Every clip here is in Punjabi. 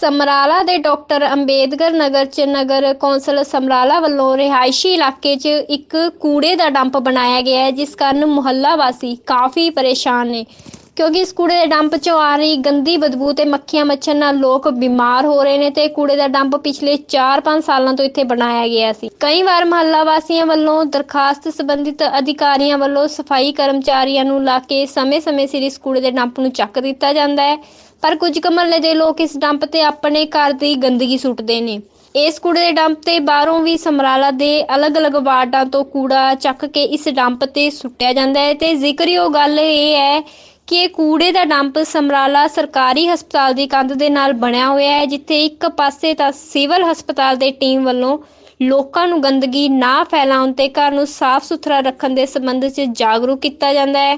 ਸਮਰਾਲਾ ਦੇ ਡਾਕਟਰ ਅੰਬੇਦਕਰ ਨਗਰ ਚ ਨਗਰ ਕੌਂਸਲ ਸਮਰਾਲਾ ਵੱਲੋਂ ਰਿਹਾਇਸ਼ੀ ਇਲਾਕੇ 'ਚ ਇੱਕ ਕੂੜੇ ਦਾ ਡੰਪ ਬਣਾਇਆ ਗਿਆ ਹੈ, ਜਿਸ ਕਾਰਨ ਮੁਹੱਲਾ ਵਾਸੀ ਕਾਫੀ ਪਰੇਸ਼ਾਨ ਨੇ। ਕਿਉਂਕਿ ਇਸ ਕੂੜੇ ਦੇ ਡੰਪ 'ਚੋਂ ਆ ਰਹੀ ਗੰਦੀ ਬਦਬੂ ਤੇ ਮੱਖੀਆਂ ਮੱਛਰ ਨਾਲ ਲੋਕ ਬਿਮਾਰ ਹੋ ਰਹੇ ਨੇ ਤੇ ਕੂੜੇ ਦਾ ਡੰਪ ਪਿਛਲੇ 4-5 ਸਾਲਾਂ ਤੋਂ ਇੱਥੇ ਬਣਾਇਆ ਗਿਆ ਸੀ। ਕਈ ਵਾਰ ਮੁਹੱਲਾ ਵਾਸੀਆਂ ਵੱਲੋਂ ਦਰਖਾਸਤ ਸੰਬੰਧਿਤ ਅਧਿਕਾਰੀਆਂ ਵੱਲੋਂ ਸਫ਼ਾਈ ਕਰਮਚਾਰੀਆਂ ਨੂੰ ਲਾ ਕੇ ਸਮੇਂ-ਸਮੇਂ ਸਿਰ ਇਸ ਕੂੜੇ ਦੇ ਡੰਪ ਨੂੰ ਚੱਕ ਦਿੱਤਾ ਜਾਂਦਾ ਹੈ। ਪਰ ਕੁਝ ਕੁ ਦੇ ਲੋਕ ਇਸ ਡੰਪ ਤੇ ਆਪਣੇ ਘਰ ਦੀ ਗੰਦਗੀ ਸੁੱਟਦੇ ਨੇ। ਇਸ ਕੂੜੇ ਦੇ ਡੰਪ ਤੇ ਬਾਹਰੋਂ ਵੀ ਸਮਰਾਲਾ ਦੇ ਅਲੱਗ-ਅਲੱਗ ਵਾਰਡਾਂ ਤੋਂ ਕੂੜਾ ਚੱਕ ਕੇ ਇਸ ਡੰਪ ਤੇ ਸੁੱਟਿਆ ਜਾਂਦਾ ਹੈ ਤੇ ਜ਼ਿਕਰਯੋਗ ਗੱਲ ਇਹ ਹੈ ਕਿ ਇਹ ਕੂੜੇ ਦਾ ਡੰਪ ਸਮਰਾਲਾ ਸਰਕਾਰੀ ਹਸਪਤਾਲ ਦੀ ਕੰਧ ਦੇ ਨਾਲ ਬਣਿਆ ਹੋਇਆ ਹੈ, ਜਿੱਥੇ ਇੱਕ ਪਾਸੇ ਤਾਂ ਸਿਵਲ ਹਸਪਤਾਲ ਦੇ ਟੀਮ ਵੱਲੋਂ ਲੋਕਾਂ ਨੂੰ ਗੰਦਗੀ ਨਾ ਫੈਲਾਉਣ ਤੇ ਘਰ ਨੂੰ ਸਾਫ਼ ਸੁਥਰਾ ਰੱਖਣ ਦੇ ਸੰਬੰਧ 'ਚ ਜਾਗਰੂਕ ਕੀਤਾ ਜਾਂਦਾ ਹੈ।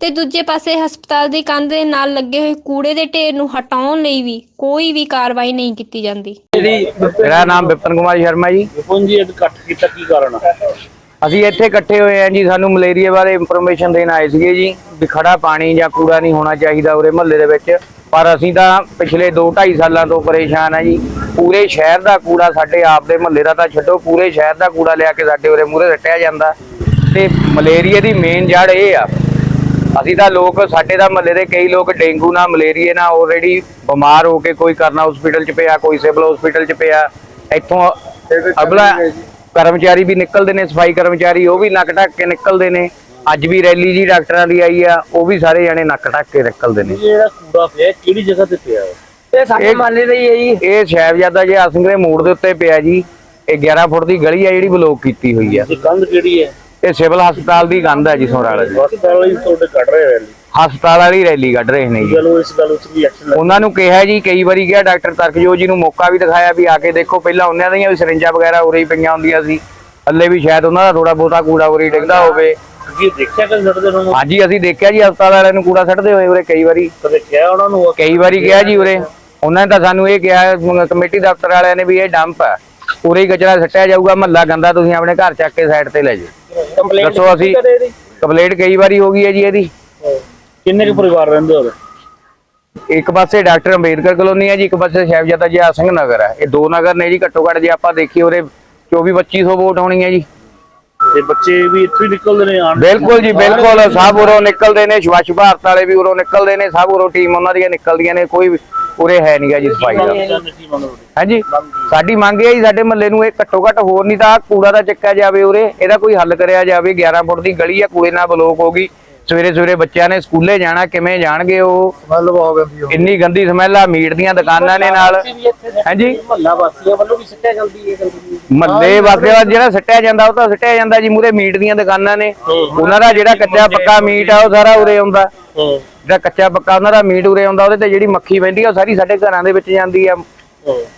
ਤੇ ਦੂਜੇ ਪਾਸੇ ਹਸਪਤਾਲ ਦੀ ਕੰਧ ਦੇ ਨਾਲ ਲੱਗੇ ਹੋਏ ਕੂੜੇ ਦੇ ਢੇਰ ਨੂੰ ਹਟਾਉਣ ਲਈ ਵੀ ਕੋਈ ਵੀ ਕਾਰਵਾਈ ਨਹੀਂ ਕੀਤੀ ਜਾਂਦੀ। ਮੇਰਾ ਨਾਮ ਵਿਪਨ ਕੁਮਾਰ ਸ਼ਰਮਾ ਜੀ। ਵਿਪਨ ਜੀ ਅੱਜ ਇਕੱਠ ਕੀਤਾ ਕੀ ਕਾਰਨ ਆ? ਅਸੀਂ ਇੱਥੇ ਇਕੱਠੇ ਹੋਏ ਆਂ ਜੀ ਸਾਨੂੰ ਮਲੇਰੀਆ ਬਾਰੇ ਇਨਫੋਰਮੇਸ਼ਨ ਦੇਣ ਆਏ ਸੀਗੇ ਜੀ ਵੀ ਖੜਾ ਪਾਣੀ ਜਾਂ ਕੂੜਾ ਨਹੀਂ ਹੋਣਾ ਚਾਹੀਦਾ ਉਰੇ ਮਹੱਲੇ ਦੇ ਵਿੱਚ। ਪਰ ਅਸੀਂ ਤਾਂ ਪਿਛਲੇ 2-2.5 ਸਾਲਾਂ ਤੋਂ ਪਰੇਸ਼ਾਨ ਆ ਜੀ। ਪੂਰੇ ਸ਼ਹਿਰ ਦਾ ਕੂੜਾ ਸਾਡੇ ਆਪ ਦੇ ਮਹੱਲੇ ਦਾ ਤਾਂ ਛੱਡੋ ਪੂਰੇ ਸ਼ਹਿਰ ਦਾ ਕੂੜਾ ਲਿਆ ਕੇ ਸਾਡੇ ਉਰੇ ਮੂਹਰੇ ਰੱਟਿਆ ਜਾਂਦਾ। ਤੇ ਮਲੇਰੀਆ ਦੀ ਮੇਨ ਜੜ ਇਹ ਆ। ਅਸੀਂ ਤਾਂ ਲੋਕ ਸਾਡੇ ਦਾ ਮਹੱਲੇ ਦੇ ਕਈ ਲੋਕ ਡੇਂਗੂ ਨਾਲ ਮਲੇਰੀਆ ਨਾਲ ਆਲਰੇਡੀ ਬਿਮਾਰ ਹੋ ਕੇ ਕੋਈ ਕਰਨਾ ਹਸਪੀਟਲ 'ਚ ਪਿਆ ਕੋਈ ਸਿਵਲ ਹਸਪੀਟਲ 'ਚ ਪਿਆ। ਇੱਥੋਂ ਅਗਲਾ ਕਰਮਚਾਰੀ ਵੀ ਨਿਕਲਦੇ ਨੇ ਸਫ਼ਾਈ ਕਰਮਚਾਰੀ ਉਹ ਵੀ ਨੱਕ ਢੱਕ ਕੇ ਨਿਕਲਦੇ ਨੇ। ਅੱਜ ਵੀ ਰੈਲੀ ਜੀ ਡਾਕਟਰਾਂ ਦੀ ਆਈ ਆ ਉਹ ਵੀ ਸਾਰੇ ਜਣੇ ਨੱਕ ਢੱਕ ਕੇ ਨਿਕਲਦੇ ਨੇ। ਇਹ ਜਿਹੜਾ ਕੂੜਾ ਪਿਆ ਕਿਹੜੀ ਜਗ੍ਹਾ ਤੇ ਪਿਆ? ਹੈ ਇਹ ਸਾਡੇ ਮਾਲੇ ਦਾ ਹੀ ਹੈ ਜੀ। ਇਹ ਸਾਹਿਬਜ਼ਾਦਾ ਜੀ ਸਿੰਘ ਦੇ ਮੋੜ ਦੇ ਉੱਤੇ ਪਿਆ ਜੀ। ਇਹ 11 ਫੁੱਟ ਦੀ ਗਲੀ ਆ ਜਿਹੜੀ ਬਲੌਕ ਕੀਤੀ ਹੋਈ ਆ। ਕੰਧ ਕਿਹੜੀ ਹੈ? ਇਹ ਸਿਵਲ ਹਸਪਤਾਲ ਦੀ ਕੰਧ ਹੈ ਜੀ ਸਮਰਾਲਾ ਜੀ। ਹਸਪਤਾਲ ਵਾਲੀ ਤੁਹਾਡੇ ਕੱਢ ਰਹੇ ਰੈਲੀ? ਹਸਪਤਾਲ ਵਾਲੀ ਰੈਲੀ ਕੱਢ ਰਹੇ ਨੇ ਜੀ। ਚਲੋ ਇਸ ਗੱਲ ਉੱਤੇ ਵੀ ਐਕਸ਼ਨ ਉਹਨਾਂ ਨੂੰ ਕਿਹਾ ਜੀ ਕਈ ਵਾਰੀ ਕਿਹਾ ਡਾਕਟਰ ਤਰਕਜੋਤ ਜੀ ਨੂੰ ਮੌਕਾ ਵੀ ਦਿਖਾਇਆ ਵੀ ਆ ਕੇ ਦੇਖੋ ਪਹਿਲਾਂ ਉਹਨਾਂ ਦੀਆਂ ਵੀ ਸਿਰਿੰਜਾਂ ਵਗੈਰਾ ਉਰੇ ਹੀ ਪਈਆਂ ਹੁੰਦੀਆਂ ਸੀ। ਹੱਲੇ ਵੀ ਸ਼ਾਇਦ ਉਹਨਾਂ ਦਾ ਥੋੜਾ ਬਹੁਤਾ ਕੂੜਾ ਉਰੇ ਹੀ ਡਿੱਗਦਾ ਹੋਵੇ। ਕੀ ਦੇਖਿਆ ਕਿ ਛੱਡਦੇ ਨੂੰ ਹਾਂਜੀ ਅਸੀਂ ਦੇਖਿਆ ਜੀ ਹਸਪਤਾਲ ਵਾਲਿਆਂ ਨੂੰ ਕੂੜਾ ਸੱਟਦੇ ਹੋਏ ਉਰੇ ਕਈ ਵਾਰੀ। ਕਦੇ ਕਿਹਾ ਉਹਨਾਂ ਨੂੰ? ਕਈ ਵਾਰੀ ਕਿਹਾ ਜੀ ਉਰੇ। ਉਹਨਾਂ ਨੇ ਤਾਂ ਸਾਨੂੰ ਇਹ ਕਿਹਾ ਕਮੇਟੀ ਦਫ਼ਤਰ ਵਾਲਿਆਂ ਨੇ ਵੀ ਇਹ ਡੰਪ ਹੈ ਹੀ ਕਚਰਾ ਸੱਟਿਆ ਜਾਊਗਾ ਮਹੱਲਾ ਗੰਦਾ ਤੁਸੀਂ ਆਪਣੇ ਘਰ ਚੱਕ ਕੇ ਸਾਈਡ ਤੇ ਲੈ ਜਾਓ। ਕੰਪਲੇਂਟ ਦੱਸੋ ਅਸੀਂ ਕੰਪਲੇਂਟ ਕਈ ਵਾਰੀ ਹੋ ਗਈ ਹੈ ਜੀ ਇਹਦੀ। ਕਿੰਨੇ ਕੁ ਪਰਿਵਾਰ ਰਹਿੰਦੇ ਹੋ ਇੱਕ ਪਾਸੇ ਡਾਕਟਰ ਅੰਬੇਦਕਰ ਕਲੋਨੀ ਹੈ ਜੀ ਇੱਕ ਪਾਸੇ ਸਾਹਿਬਜ਼ਾਦਾ ਜੀ ਸਿੰਘ ਨਗਰ ਹੈ। ਇਹ ਦੋ ਨਗਰ ਨੇ ਜੀ ਘੱਟੋ ਘੱਟ ਜੇ ਆਪਾਂ ਦੇਖੀਏ ਉਰੇ 24 2500 ਵੋਟ ਹੋਣੀ ਹੈ ਜੀ। ਤੇ ਬੱਚੇ ਵੀ ਇੱਥੋਂ ਹੀ ਨਿਕਲਦੇ ਨੇ ਆਣ ਬਿਲਕੁਲ ਜੀ ਬਿਲਕੁਲ ਸਭ ਉਰੋਂ ਨਿਕਲਦੇ ਨੇ ਸਵੱਛ ਭਾਰਤ ਵਾਲੇ ਵੀ ਉਰੋਂ ਨਿਕਲਦੇ ਨੇ ਸਭ ਉਰੋਂ ਟੀਮ ਉਹਨਾਂ ਦੀਆਂ ਨਿਕਲਦੀਆਂ ਨੇ ਕੋਈ ਉਰੇ ਹੈ ਨਹੀਂਗਾ ਜੀ ਸਫ਼ਾਈ ਦਾ। ਹਾਂਜੀ? ਸਾਡੀ ਮੰਗ ਇਹ ਹੈ ਜੀ ਸਾਡੇ ਮਹੱਲੇ ਨੂੰ ਇਹ ਘੱਟੋ ਘੱਟ ਹੋਰ ਨਹੀਂ ਤਾਂ ਕੂੜਾ ਦਾ ਚੱਕਿਆ ਜਾਵੇ ਉਰੇ ਇਹਦਾ ਕੋਈ ਹੱਲ ਕਰਿਆ ਜਾਵੇ। 11 ਫੁੱਟ ਦੀ ਗਲੀ ਆ ਕੂੜੇ ਨਾਲ ਬਲੋਕ ਹੋ ਗਈ। ਸਵੇਰੇ ਸਵੇਰੇ ਬੱਚਿਆਂ ਨੇ ਸਕੂਲੇ ਜਾਣਾ ਕਿਵੇਂ ਜਾਣਗੇ ਉਹ? ਸਮੈਲ ਬਹੁਤ ਗੰਦੀ ਹੋ ਇੰਨੀ ਗੰਦੀ ਸਮੈਲ ਆ ਮੀਟ ਦੀਆਂ ਦੁਕਾਨਾਂ ਨੇ ਨਾਲ। ਹਾਂਜੀ? ਮਹੱਲਾ ਵਾਸੀਆਂ ਵੱਲੋਂ ਵੀ ਸਿੱਟਿਆ ਜਾਂਦੀ ਹੈ ਮੱਲੇ ਵਾਸਤੇ ਦਾ ਜਿਹੜਾ ਸੱਟਿਆ ਜਾਂਦਾ ਉਹ ਤਾਂ ਸੱਟਿਆ ਜਾਂਦਾ ਜੀ ਮੂਰੇ ਮੀਟ ਦੀਆਂ ਦੁਕਾਨਾਂ ਨੇ। ਉਹਨਾਂ ਦਾ ਜਿਹੜਾ ਕੱਚਾ ਪੱਕਾ ਮੀਟ ਆ ਉਹ ਸਾਰਾ ਉਰੇ ਆਉਂਦਾ। ਜਿਹੜਾ ਕੱਚਾ ਪੱਕਾ ਉਹਨਾਂ ਦਾ ਮੀਟ ਉਰੇ ਆਉਂਦਾ ਉਹਦੇ ਤੇ ਜਿਹੜੀ ਮੱਖੀ ਬੈਠੀ ਆ ਉਹ ਸਾਰੀ ਸਾਡੇ ਘਰਾਂ ਦੇ ਵਿੱਚ ਜਾਂਦੀ ਆ।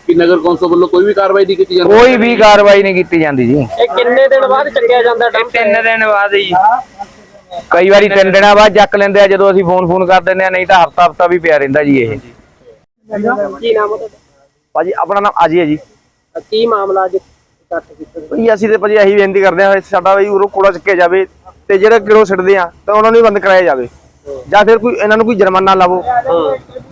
ਕਿ ਨਗਰ ਕੌਂਸਲ ਵੱਲੋਂ ਕੋਈ ਵੀ ਕਾਰਵਾਈ ਨਹੀਂ ਕੀਤੀ ਜਾਂਦੀ? ਕੋਈ ਵੀ ਕਾਰਵਾਈ ਨਹੀਂ ਕੀਤੀ ਜਾਂਦੀ ਜੀ। ਇਹ ਕਿੰਨੇ ਦਿਨ ਬਾਅਦ ਚੱਕਿਆ ਜਾਂਦਾ ਡੰਪ ਤਿੰਨ ਦਿਨ ਬਾਅਦ ਜੀ। ਕਈ ਵਾਰੀ ਤਿੰਨ ਦਿਨਾਂ ਬਾਅਦ ਚੱਕ ਲੈਂਦੇ ਆ ਜਦੋਂ ਅਸੀਂ ਫੋਨ ਫੋਨ ਕਰ ਦਿੰਦੇ ਆ ਨਹੀਂ ਤਾਂ ਹਫਤਾ ਹਫਤਾ ਵੀ ਪਿਆ ਰਹਿੰਦਾ ਜੀ ਇਹ। ਕੀ ਨਾਮ ਹੈ ਤੁਹਾਡਾ? ਭਾਜੀ ਆਪਣਾ ਨਾਮ ਆਜੀ ਹੈ ਜੀ। ਕੀ ਮਾਮਲਾ ਅੱਜ ਇਕੱਠ ਕੀਤਾ ਅਸੀਂ ਤੇ ਭਾਜੀ ਇਹੀ ਬੇਨਤੀ ਕਰਦੇ ਹਾਂ ਸਾਡਾ ਵੀ ਉਰੋਂ ਕੂੜਾ ਚੱਕਿਆ ਜਾਵੇ ਤੇ ਜਿਹੜੇ ਕਿਲੋ ਛੱਡਦੇ ਆ ਤਾਂ ਉਹਨਾਂ ਨੂੰ ਵੀ ਬੰਦ ਕਰਾਇਆ ਜਾਵੇ। ਜਾਂ ਫਿਰ ਕੋਈ ਇਹਨਾਂ ਨੂੰ ਕੋਈ ਜੁਰਮਾਨਾ ਲਾਵੋ।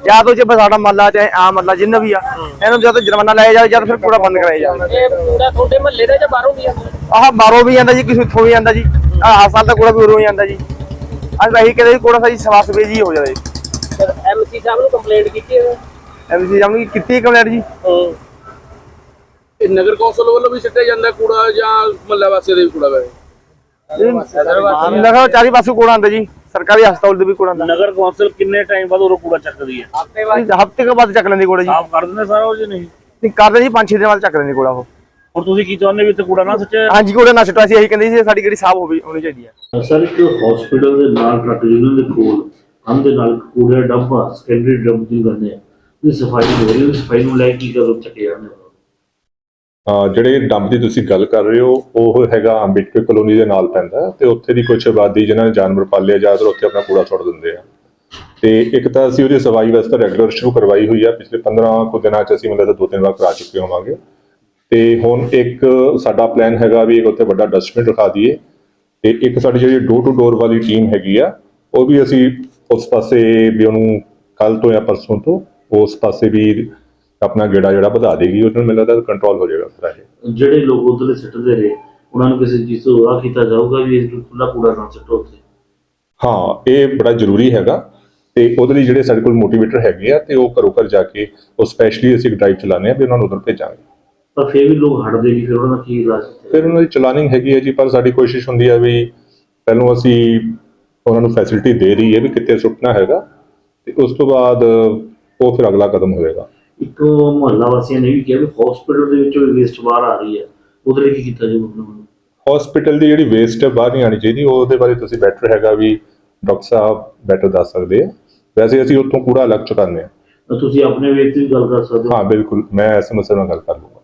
ਜਾਂ ਤਾਂ ਜੇ ਸਾਡਾ ਮੱਲਾ ਚਾਹੇ ਆਮ ਮੱਲਾ ਜਿੰਨਾ ਵੀ ਆ ਇਹਨਾਂ ਨੂੰ ਜਾਂ ਤਾਂ ਜੁਰਮਾਨਾ ਲਾਇਆ ਜਾਵੇ ਜਾਂ ਤਾਂ ਫਿਰ ਕੂੜਾ ਬੰਦ ਕਰਾਇਆ ਜਾਵੇ। ਇਹ ਪੂਰਾ ਤੁਹਾਡੇ ਮਹੱਲੇ ਦਾ ਜਾਂ ਬਾਹਰੋਂ ਵੀ ਆਉਂਦਾ? ਆਹ ਬਾਹਰੋਂ ਵੀ ਜਾਂਦਾ ਜੀ ਕਿਸੇ ਇੱਥੋਂ ਵੀ ਜਾਂਦਾ ਜੀ। ਆਹ ਸਾਲ ਦਾ ਕੂੜਾ ਵੀ ਉਰੋਂ ਹੀ ਜਾਂਦਾ ਜੀ। ਅੱਜ ਇਹੀ ਕਹਿੰਦੇ ਜੀ ਕੂੜਾ ਸਾਡੀ ਸਵਾਸ ਵੇਜੀ ਹੋ ਜਾਵੇ। ਐਮਸੀ ਸਾਹਿਬ ਨੂੰ ਕੰਪਲੇਂਟ ਕੀਤੀ ਹੈ? ਐਮਸੀ ਜਾਮੀ ਕੀਤੀ ਕੰਪਲੇਂਟ ਜੀ। ਇਹ ਨਗਰ ਕੌਂਸਲ ਵੱਲੋਂ ਵੀ ਸਿੱਟਿਆ ਜਾਂਦਾ ਕੂੜਾ ਜਾਂ ਮਹੱਲਾ ਵਾਸੀਆਂ ਦੇ ਵੀ ਕੂੜਾ ਵੇ ਲਗਾ ਚਾਰੀ ਪਾਸੋਂ ਕੂੜਾ ਆਉਂਦਾ ਜੀ। ਸਰਕਾਰੀ ਹਸਪਤਾਲ ਦੇ ਵੀ ਕੂੜਾ ਆਉਂਦਾ। ਨਗਰ ਕੌਂਸਲ ਕਿੰਨੇ ਟਾਈਮ ਬਾਅਦ ਉਹ ਕੂੜਾ ਚੱਕਦੀ ਹੈ? ਹਫ਼ਤੇ ਕੇ ਬਾਅਦ ਚੱਕ ਲੈਂਦੀ ਕੂੜਾ ਜੀ। ਸਾਫ਼ ਕਰ ਦਿੰਦੇ ਸਾਰਾ ਉਹ ਜੀ ਨਹੀਂ? ਨਹੀਂ ਕਰਦੇ ਜੀ ਪੰਜ ਛੇ ਦਿਨ ਬਾਅਦ ਚੱਕ ਲੈਂਦੀ ਕੂੜਾ ਉਹ। ਹੁਣ ਤੁਸੀਂ ਕੀ ਚਾਹੁੰਦੇ ਵੀ ਇੱਥੇ ਕੂੜਾ ਨਾ ਸੱਚੇ? ਹਾਂਜੀ ਕੂੜਾ ਨਾ ਸਿੱਟੋ ਅਸੀਂ ਇਹੀ ਕਹਿੰਦੇ ਸੀ ਸਾਡੀ ਗੱਡੀ ਸਾਫ਼ ਹੋਵੇ ਹੋਣੀ ਚਾਹੀਦੀ ਹੈ। ਸਰ ਇੱਕ ਹਸਪੀਟਲ ਦੇ ਨਾਲ ਟਰੱਕ ਯੂਨੀਅਨ ਦੇ ਕੋਲ ਹਮ ਦੇ ਨਾਲ ਕੂੜਾ ਡੰਪ ਆ ਸੈਕੰਡਰੀ ਡੰਪ ਦੀ ਕਰਨੇ ਆ ਇਹ ਸਫ਼ਾਈ ਹੋ ਰਹੀ ਹੈ ਸਫ਼ਾਈ ਨੂੰ ਲੈ ਕੇ ਕੀ ਕਦਮ ਚੱਕੇ ਜਾਂਦੇ ਜਿਹੜੇ ਡੰਪ ਦੀ ਤੁਸੀਂ ਗੱਲ ਕਰ ਰਹੇ ਹੋ, ਉਹ ਹੈਗਾ ਅੰਬੇਡਕਰ ਕਲੋਨੀ ਦੇ ਨਾਲ ਪੈਂਦਾ ਹੈ ਤੇ ਉੱਥੇ ਦੀ ਕੁਝ ਆਬਾਦੀ ਜਿਨ੍ਹਾਂ ਨੇ ਜਾਨਵਰ ਪਾਲੇ ਜਾਂ ਫਿਰ ਉੱਥੇ ਆਪਣਾ ਕੂੜਾ ਸੁੱਟ ਦਿੰਦੇ ਆ। ਤੇ ਇੱਕ ਤਾਂ ਅਸੀਂ ਉਹਦੀ ਸਫ਼ਾਈ ਵਾਸਤੇ ਰੈਗੂਲਰ ਸ਼ੁਰੂ ਕਰਵਾਈ ਹੋਈ ਆ, ਪਿਛਲੇ 15 ਕੁ ਦਿਨਾਂ ਚ ਅਸੀਂ ਮਤਲਬ ਦੋ ਤਿੰਨ ਵਾਰ ਕਰਾ ਚੁੱਕੇ ਹੋਵਾਂਗੇ। ਤੇ ਹੁਣ ਇੱਕ ਸਾਡਾ ਪਲਾਨ ਹੈਗਾ ਵੀ ਇੱਕ ਉੱਥੇ ਵੱਡਾ ਡਸਟਬਿਨ ਰਖਾ ਦਈਏ। ਤੇ ਇੱਕ ਸਾਡੀ ਜਿਹੜੀ ਡੋਰ ਟੂ ਡੋਰ ਵਾਲੀ ਟੀਮ ਹੈਗੀ ਆ, ਉਹ ਵੀ ਅਸੀਂ ਉਸ ਪਾਸੇ ਵੀ ਉਹਨੂੰ ਕੱਲ ਤੋਂ ਜਾਂ ਪਰਸੋਂ ਤੋਂ ਉਸ ਪਾਸੇ ਵੀ ਆਪਣਾ ਗੇੜਾ ਜਿਹੜਾ ਵਧਾ ਦੇਗੀ ਉਹਨਾਂ ਨੂੰ ਮੈਨੂੰ ਲੱਗਦਾ ਕੰਟਰੋਲ ਹੋ ਜਾਏਗਾ ਸਾਰਾ ਇਹ। ਜਿਹੜੇ ਲੋਕ ਉਧਰਲੇ ਸਿੱਟਦੇ ਰਹੇ ਉਹਨਾਂ ਨੂੰ ਕਿਸੇ ਚੀਜ਼ ਤੋਂ ਆ ਕੀਤਾ ਜਾਊਗਾ ਵੀ ਇਹ ਖੁੱਲਾ ਕੂੜਾ ਨਾ ਸਿੱਟੋ ਉੱਥੇ? ਹਾਂ ਇਹ ਬੜਾ ਜ਼ਰੂਰੀ ਹੈਗਾ ਤੇ ਉਹਦੇ ਲਈ ਜਿਹੜੇ ਸਾਡੇ ਕੋਲ ਮੋਟੀਵੇਟਰ ਹੈਗੇ ਆ ਤੇ ਉਹ ਘਰੋਂ ਘਰ ਜਾ ਕੇ ਉਹ ਸਪੈਸ਼ਲੀ ਅਸੀਂ ਡਰਾਈਵ ਚਲਾਉਂਦੇ ਆ ਵੀ ਉਹਨਾਂ ਨੂੰ ਉਧਰ ਭੇਜਾਂਗੇ। ਪਰ ਫਿਰ ਵੀ ਲੋਕ ਹਟਦੇ ਨਹੀਂ ਫਿਰ ਉਹਨਾਂ ਦਾ ਕੀ ਇਲਾਜ ਫਿਰ ਉਹਨਾਂ ਦੀ ਚਲਾਨਿੰਗ ਹੈਗੀ ਹੈ ਜੀ ਪਰ ਸਾਡੀ ਕੋਸ਼ਿਸ਼ ਹੁੰਦੀ ਹੈ ਵੀ ਪਹਿਲਾਂ ਅਸੀਂ ਉਹਨਾਂ ਨੂੰ ਫੈਸਿਲਿਟੀ ਦੇ ਰਹੀ ਹੈ ਵੀ ਕਿੱਥੇ ਸੁੱਟਣਾ ਹੈਗਾ ਤੇ ਉਸ ਤੋਂ ਬਾਅਦ ਉਹ ਫਿਰ ਅਗਲਾ ਕਦਮ ਹੋਏਗਾ। ਇੱਕ ਮੁਹੱਲਾ ਵਾਸੀਆਂ ਨੇ ਵੀ ਕਿਹਾ ਵੀ ਹਸਪੀਟਲ ਦੇ ਵਿੱਚੋਂ ਵੇਸਟ ਬਾਹਰ ਆ ਰਹੀ ਹੈ। ਉਹਦੇ ਲਈ ਕੀ ਕੀਤਾ ਉਹਨਾਂ ਨੂੰ ਹਸਪੀਟਲ ਦੀ ਜਿਹੜੀ ਵੇਸਟ ਹੈ ਬਾਹਰ ਨਹੀਂ ਆਣੀ ਚਾਹੀਦੀ। ਉਹਦੇ ਬਾਰੇ ਤੁਸੀਂ ਬੈਟਰ ਹੈਗਾ ਵੀ ਡਾਕਟਰ ਸਾਹਿਬ ਬੈਟਰ ਦੱਸ ਸਕਦੇ ਆ। ਵੈਸੇ ਅਸੀਂ ਉੱਥੋਂ ਕੂੜਾ ਅਲੱਗ ਚੁਕਾਉਂਦੇ ਆ। ਤੁਸੀਂ ਆਪਣੇ ਵੇਖ ਤੇ ਵੀ ਗੱਲ ਕਰ ਸਕਦੇ ਹੋ। ਹਾਂ ਬਿਲਕੁਲ। ਮੈਂ ਐਸਐਮਐਸ ਨਾਲ ਗੱਲ ਕਰ ਲੂੰਗਾ